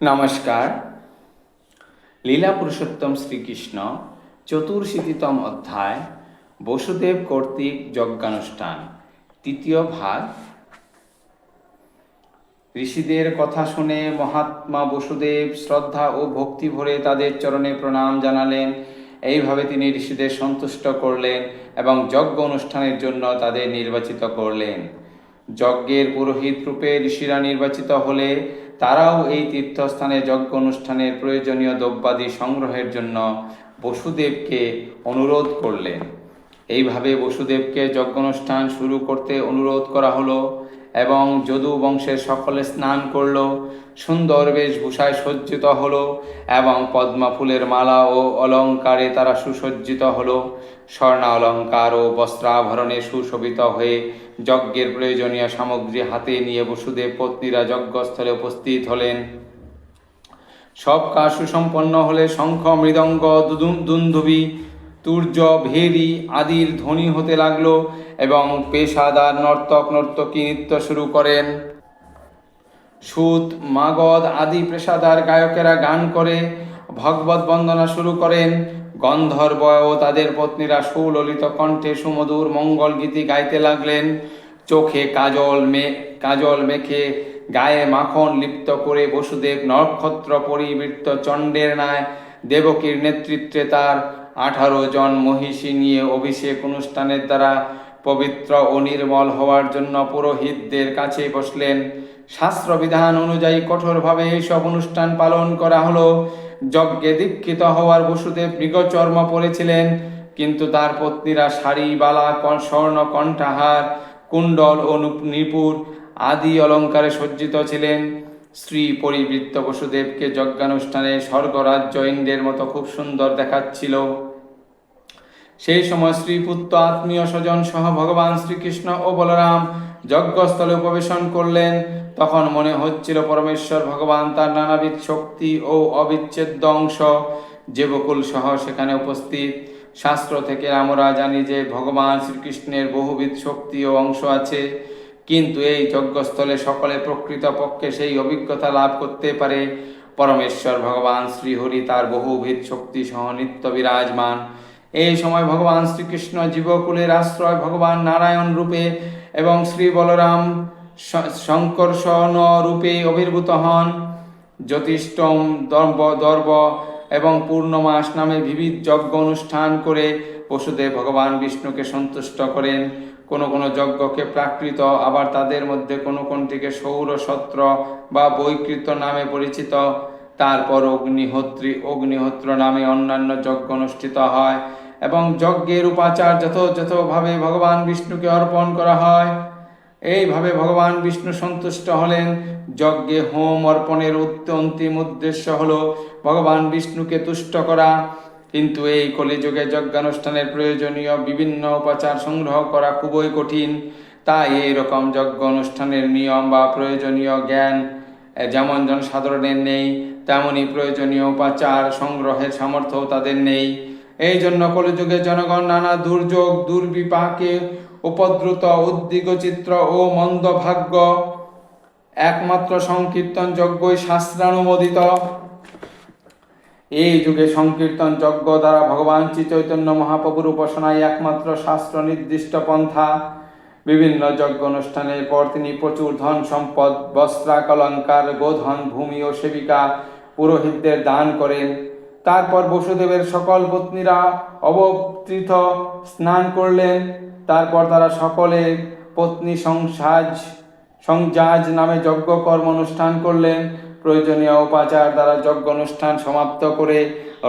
নমস্কার। লীলা পুরুষোত্তম শ্রীকৃষ্ণ চতুর্শীতিতম অধ্যায়, বসুদেব কর্তৃক যজ্ঞানুষ্ঠান, তৃতীয় ভাগ। ঋষিদের কথা শুনে মহাত্মা বসুদেব শ্রদ্ধা ও ভক্তি ভরে তাদের চরণে প্রণাম জানালেন। এইভাবে তিনি ঋষিদের সন্তুষ্ট করলেন এবং যজ্ঞ অনুষ্ঠানের জন্য তাদের নির্বাচিত করলেন। যজ্ঞের পুরোহিত রূপে ঋষিরা নির্বাচিত হলে তারাও এই তীর্থস্থানে যজ্ঞ অনুষ্ঠানের প্রয়োজনীয় দ্রব্যাদি সংগ্রহের জন্য বসুদেবকে অনুরোধ করলেন। এইভাবে বসুদেবকে যজ্ঞ অনুষ্ঠান শুরু করতে অনুরোধ করা হলো। এবং যদু বংশের সকলে স্নান করল, সুন্দর বেশভূষায় সজ্জিত হল এবং পদ্মা ফুলের মালা ও অলঙ্কারে তারা সুসজ্জিত হল। স্বর্ণ অলঙ্কার ও বস্ত্রাভরণে সুশোভিত হয়ে যজ্ঞের প্রয়োজনীয় সামগ্রী হাতে নিয়ে বসুদেব পত্নীরা যজ্ঞস্থলে উপস্থিত হলেন। সব কাজ সুসম্পন্ন হলে শঙ্খ, মৃদঙ্গ দুন্দুবি তুর্য, ভেরি আদির ধ্বনি হতে লাগল এবং পেশাদার নর্তক নর্তকী নৃত্য শুরু করেন। সুত, মাগধ আদি পেশাদার গায়কেরা গান করে, ভগবত বন্দনা শুরু করেন। গন্ধর্ব ও তাদের পত্নীরা সুললিত কণ্ঠে সুমধুর মঙ্গল গীতি গাইতে লাগলেন। চোখে কাজল মে, কাজল মেখে গায়ে মাখন লিপ্ত করে বসুদেব নক্ষত্র পরিবৃত্ত চণ্ডের ন্যায় দেবকীর নেতৃত্বে তার আঠারো জন মহিষী নিয়ে অভিষেক অনুষ্ঠানের দ্বারা পবিত্র ও নির্মল হওয়ার জন্য পুরোহিতদের কাছে বসলেন। শাস্ত্রবিধান অনুযায়ী কঠোরভাবে এইসব অনুষ্ঠান পালন করা হলো। যজ্ঞে দীক্ষিত হওয়ার বসুদেব মৃগচর্ম পরেছিলেন, কিন্তু তার পত্নীরা শাড়ি, বালা স্বর্ণ, কণ্ঠাহার, কুণ্ডল ও নুপ- নিপুর আদি অলঙ্কারে সজ্জিত ছিলেন। শ্রী পরিবৃত্ত বসুদেবকে যজ্ঞানুষ্ঠানে স্বর্গরাজ্য ইন্দ্রের মতো খুব সুন্দর দেখাচ্ছিল। সেই সময় শ্রীপুত্র আত্মীয় স্বজন সহ ভগবান শ্রীকৃষ্ণ ও বলরাম যজ্ঞস্থলে উপবেশন করলেন। তখন মনে হচ্ছিল পরমেশ্বর ভগবান তার নানাবিধ শক্তি ও অবিচ্ছেদ্য অংশ। যে বকুল সহ সেখানে উপস্থিত। শাস্ত্র থেকে আমরা জানি যে ভগবান শ্রীকৃষ্ণের বহুবিধ শক্তি ও অংশ আছে। কিন্তু এই যজ্ঞস্থলে সকলে প্রকৃত পক্ষে সেই অভিজ্ঞতা লাভ করতে পারে। পরমেশ্বর ভগবান শ্রীহরি তার বহুবিধ শক্তি সহ নিত্য বিরাজমান। এই সময় ভগবান শ্রীকৃষ্ণ জীবকুলের আশ্রয় ভগবান নারায়ণ রূপে এবং শ্রী বলরাম শঙ্কর্ষণ রূপে আবির্ভূত হন। জ্যোতিষ্টম দর্ব দর্ব এবং পূর্ণমাস নামে বিবিধ যজ্ঞ অনুষ্ঠান করে পশুদেব ভগবান বিষ্ণুকে সন্তুষ্ট করেন। কোনো কোনো যজ্ঞকে প্রাকৃত, আবার তাদের মধ্যে কোনো কোনটিকে সৌরসত্র বা বৈকৃত নামে পরিচিত। তারপর অগ্নিহোত্রী, অগ্নিহোত্র নামে অন্যান্য যজ্ঞ অনুষ্ঠিত হয়। এবং যজ্ঞের উপাচার যথাযথভাবে ভগবান বিষ্ণুকে অর্পণ করা হয়। এইভাবে ভগবান বিষ্ণু সন্তুষ্ট হলেন। যজ্ঞে হোম অর্পণের অন্তিম উদ্দেশ্য হল ভগবান বিষ্ণুকে তুষ্ট করা। কিন্তু এই কলিযুগে যজ্ঞানুষ্ঠানের প্রয়োজনীয় বিভিন্ন উপাচার সংগ্রহ করা খুবই কঠিন। তাই এই রকম যজ্ঞ অনুষ্ঠানের নিয়ম বা প্রয়োজনীয় জ্ঞান যেমন জনসাধারণের নেই তেমনই প্রয়োজনীয় উপাচার সংগ্রহের সামর্থ্যও তাদের নেই। এই জন্য কলিযুগে জনগণ নানা দুর্যোগ, দুর্বিপাকে উপদ্রুত উদ্দিগচিত্র ও মন্দভাগ্য একমাত্র সংকীর্তন যজ্ঞই শাস্ত্রানুমোদিত। এই যুগে সংকীর্তন যজ্ঞ দ্বারা ভগবান শ্রী চৈতন্য মহাপ্রভুর উপাসনায় একমাত্র শাস্ত্র নির্দিষ্ট পন্থা। বিভিন্ন যজ্ঞ অনুষ্ঠানের পর তিনি প্রচুর ধন সম্পদ বস্ত্রাকলঙ্কার গোধন, ভূমি ও সেবিকা পুরোহিতদের দান করেন। তারপর বসুদেবের সকল পত্নীরা অবতৃত স্নান করলেন। তারপর তারা সকলে পত্নী সংসাজ সংজাজ নামে যজ্ঞ কর্ম অনুষ্ঠান করলেন। প্রয়োজনীয় উপাচার দ্বারা যজ্ঞ অনুষ্ঠান সমাপ্ত করে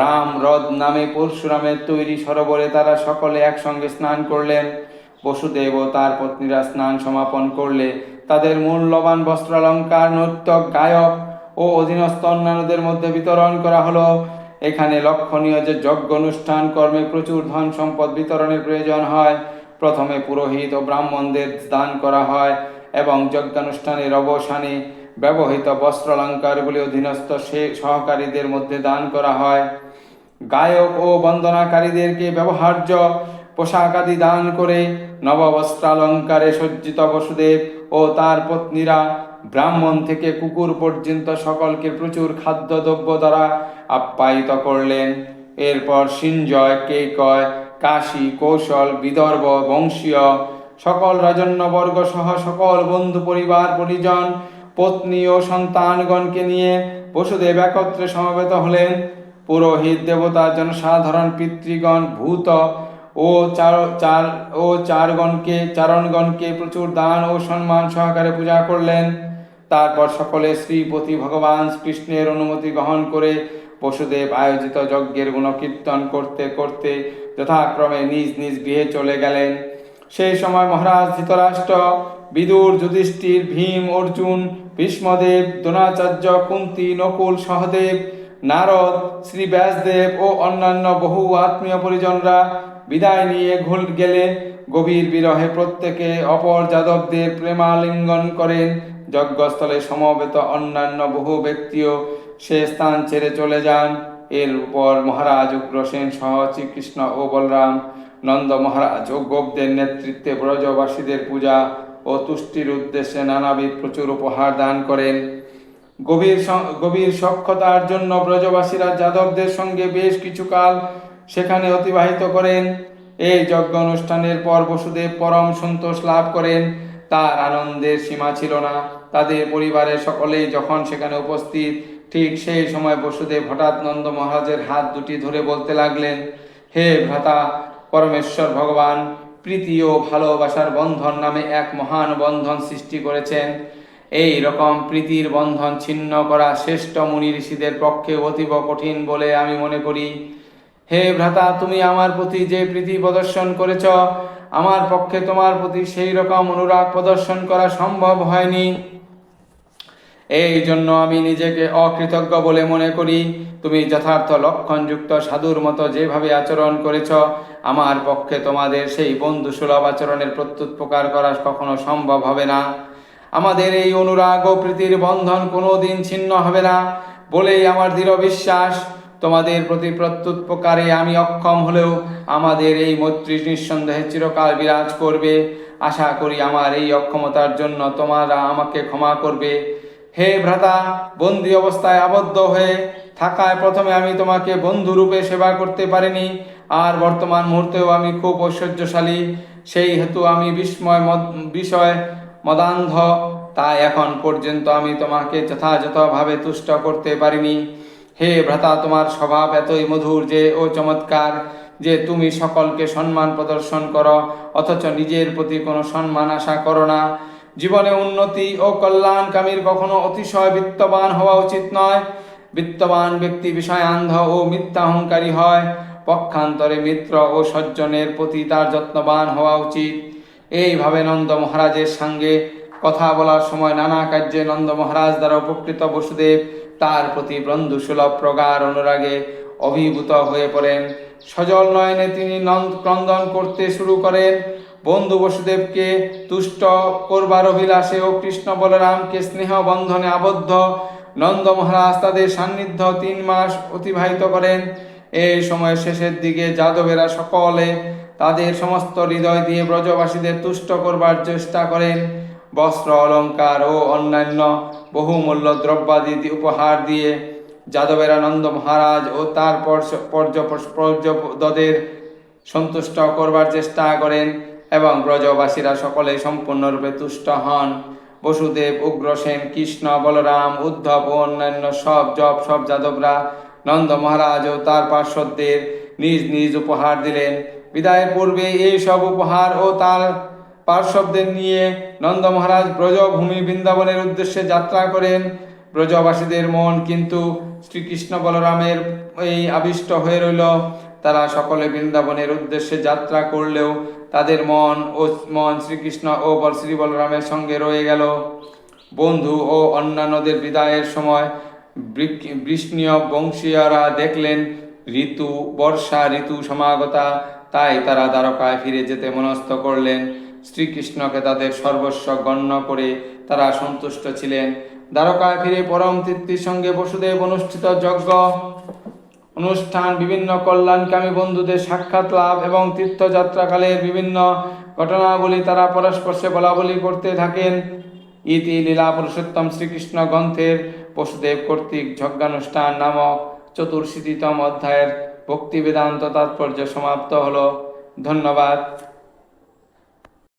রাম হ্রদ নামে পরশুরামের তৈরি সরোবরে তারা সকলে একসঙ্গে স্নান করলেন। বসুদেব ও তার পত্নীরা স্নান সমাপন করলে তাদের মূল্যবান বস্ত্রালঙ্কার, নর্তক, গায়ক ও অধীনস্থ অন্যান্যদের মধ্যে বিতরণ করা হলো। এখানে লক্ষণীয় যে যজ্ঞ অনুষ্ঠান কর্মে প্রচুর ধন সম্পদ বিতরণের প্রয়োজন হয়। প্রথমে পুরোহিত ও ব্রাহ্মণদের দান করা হয় এবং যজ্ঞানুষ্ঠানের অবসানে ব্যবহৃত বস্ত্রালঙ্কারগুলি অধীনস্থ সহকারীদের মধ্যে দান করা হয়। গায়ক ও বন্দনাকারীদেরকে ব্যবহার্য পোশাক আদি দান করে নববস্ত্রালঙ্কারে সজ্জিত বসুদেব ও তার পত্নীরা ব্রাহ্মণ থেকে কুকুর পর্যন্ত সকলকে প্রচুর খাদ্যদ্রব্য দ্বারা আপ্যায়িত করলেন। এরপর সিঞ্জয় কেকয়, কাশী, কৌশল, বিদর্ভ, বংশীয় সকল রাজন্যবর্গ সহ সকল বন্ধু পরিবার, পরিজন, পত্নী ও সন্তানগণকে নিয়ে বসুদেব একত্রে সমবেত হলেন। পুরোহিত, দেবতা, জনসাধারণ, পিতৃগণ, ভূত ও চার চার, ও চারগণকে, চারণগণকে প্রচুর দান ও সম্মান সহকারে পূজা করলেন। তারপর সকলে শ্রীপতি ভগবান কৃষ্ণের অনুমতি গ্রহণ করে বসুদেব আয়োজিত যজ্ঞের গুণকীর্তন করতে করতে যথাক্রমে নিজ নিজ গৃহে চলে গেলেন। সেই সময় মহারাজ ধৃতরাষ্ট্র, বিদুর যুধিষ্ঠির, ভীম, অর্জুন, ভীষ্মদেব, দ্রোণাচার্য, কুন্তি, নকুল, সহদেব, নারদ, শ্রী ব্যাসদেব ও অন্যান্য বহু আত্মীয় পরিজনরা বিদায় নিয়ে ঘুল গেলে গভীর বিরহে প্রত্যেকে অপর যাদবদের প্রেমালিঙ্গন করেন। যজ্ঞস্থলে সমবেত অন্যান্য বহু ব্যক্তিও সে স্থান ছেড়ে চলে যান। এর উপর মহারাজ উগ্রসেন সহ শ্রীকৃষ্ণ ও বলরাম, নন্দ মহারাজ ও গোপদের নেতৃত্বে ব্রজবাসীদের পূজা ও তুষ্টির উদ্দেশ্যে নানাবিধ প্রচুর উপহার দান করেন। গভীর গভীর সক্ষতার জন্য ব্রজবাসীরা যাদবদের সঙ্গে বেশ কিছুকাল সেখানে অতিবাহিত করেন। এই যজ্ঞ অনুষ্ঠানের পর বসুদেব পরম সন্তোষ লাভ করেন। তার আনন্দের সীমা ছিল না। তাদের পরিবারের সকলেই যখন সেখানে উপস্থিত, ঠিক সেই সময় বসুদেব হঠাৎ নন্দ মহারাজের হাত দুটি ধরে বলতে লাগলেন, হে ভ্রাতা, পরমেশ্বর ভগবান, প্রীতি ও ভালোবাসার বন্ধন নামে এক মহান বন্ধন সৃষ্টি করেছেন। এই রকম প্রীতির বন্ধন ছিন্ন করা শ্রেষ্ঠ মুনি ঋষিদের পক্ষে অতীব কঠিন বলে আমি মনে করি। হে ভ্রাতা, তুমি আমার প্রতি যে প্রীতি প্রদর্শন করেছ, আমার পক্ষে তোমার প্রতি সেই রকম অনুরাগ প্রদর্শন করা সম্ভব হয়নি। এই জন্য আমি নিজেকে অকৃতজ্ঞ বলে মনে করি। তুমি যথার্থ লক্ষণযুক্ত সাধুর মতো যেভাবে আচরণ করেছ, আমার পক্ষে তোমাদের সেই বন্ধু সুলভ আচরণের প্রত্যুৎপকার করা কখনো সম্ভব হবে না। আমাদের এই অনুরাগ ও প্রীতির বন্ধন কোনো দিন ছিন্ন হবে না বলেই আমার দৃঢ় বিশ্বাস। তোমাদের প্রতি প্রত্যুৎপকারে আমি অক্ষম হলেও আমাদের এই মৈত্রী নিঃসন্দেহে চিরকাল বিরাজ করবে। আশা করি আমার এই অক্ষমতার জন্য তোমরা আমাকে ক্ষমা করবে। হে ভ্রাতা, বন্দি অবস্থায় আবদ্ধ হয়ে থাকায় প্রথমে আমি তোমাকে বন্ধুরূপে সেবা করতে পারিনি, আর বর্তমান মুহূর্তেও আমি খুব ঐশ্বর্যশালী। সেই হেতু আমি বিস্ময় বিষয় মদান্ধ, তাই এখন পর্যন্ত আমি তোমাকে যথাযথভাবে তুষ্ট করতে পারিনি। হে ভ্রাতা, তোমার স্বভাব এতই মধুর যে, ও চমৎকার যে, তুমি সকলকে সম্মান প্রদর্শন করো, অথচ নিজের প্রতি কোনো সম্মান আশা করো না। জীবনে উন্নতি ও কল্যাণকামীর কখনো অতিশয় বিত্তবান হওয়া উচিত নয়। বিত্তবান ব্যক্তি বিষয় আন্ধ ও মিথ্যাহংকারী হয়। পক্ষান্তরে মিত্র ও সজ্জনের প্রতি তার যত্নবান হওয়া উচিত। এইভাবে নন্দ মহারাজের সঙ্গে কথা বলার সময় নানা কার্যে নন্দ মহারাজ দ্বারা উপকৃত বসুদেব তার প্রতি বন্ধু সুলভ প্রগাঢ় অনুরাগে অভিভূত হয়ে পড়েন। সজল নয়নে তিনি নন্দ ক্রন্দন করতে শুরু করেন। বন্ধু বসুদেবকে তুষ্ট করবার অভিলাষে ও কৃষ্ণ বলরামকে স্নেহ বন্ধনে আবদ্ধ, নন্দ মহারাজ তাদের সান্নিধ্য তিন মাস অতিবাহিত করেন। এই সময় শেষের দিকে যাদবেরা সকলে তাদের সমস্ত হৃদয় দিয়ে ব্রজবাসীদের তুষ্ট করবার চেষ্টা করেন। বস্ত্র অলঙ্কার ও অন্যান্য বহুমূল্য দ্রব্যাদি উপহার দিয়ে যাদবেরা নন্দ মহারাজ ও তার পর্য- পর্য- পর্যদদের সন্তুষ্ট করবার চেষ্টা করেন। এবং ব্রজবাসীরা সকলে সম্পূর্ণরূপে তুষ্ট হন। বসুদেব উগ্রসেন কৃষ্ণ, বলরাম, উদ্ধব ও অন্যান্য সব জপ, সব যাদবরা নন্দ মহারাজ ও তার পার্শ্বদের নিজ নিজ উপহার দিলেন। বিদায়ের পূর্বে এই সব উপহার ও তার পার্শ্বদের নিয়ে নন্দ মহারাজ ব্রজভূমি বৃন্দাবনের উদ্দেশ্যে যাত্রা করেন। ব্রজবাসীদের মন কিন্তু শ্রীকৃষ্ণ বলরামের এই আবিষ্ট হয়ে রইল। তারা সকলে বৃন্দাবনের উদ্দেশ্যে যাত্রা করলেও তাদের মন ও মন শ্রীকৃষ্ণ ও শ্রী বলরামের সঙ্গে রয়ে গেল। বন্ধু ও অন্যান্যদের বিদায়ের সময় বৃষ্ণীয় বংশীয়রা দেখলেন ঋতু, বর্ষা ঋতু সমাগতা। তাই তারা দ্বারকায় ফিরে যেতে মনস্থ করলেন। শ্রীকৃষ্ণকে তাদের সর্বস্ব গণ্য করে তারা সন্তুষ্ট ছিলেন। দ্বারকায় ফিরে পরম তৃপ্তির সঙ্গে বসুদেব অনুষ্ঠিত যজ্ঞ। অনুষ্ঠান, বিভিন্ন কল্যাণকামী বন্ধুদের সাক্ষাৎ লাভ এবং তীর্থযাত্রাকালের বিভিন্ন ঘটনাবলী তারা পরস্পর্শে বলাবলি করতে থাকেন। ইতি লীলা পুরুষোত্তম শ্রীকৃষ্ণ গ্রন্থের বসুদেব কর্তৃক যজ্ঞানুষ্ঠান নামক চতুর্শীতিতম অধ্যায়ের ভক্তি বেদান্ত তাৎপর্য সমাপ্ত হল। ধন্যবাদ।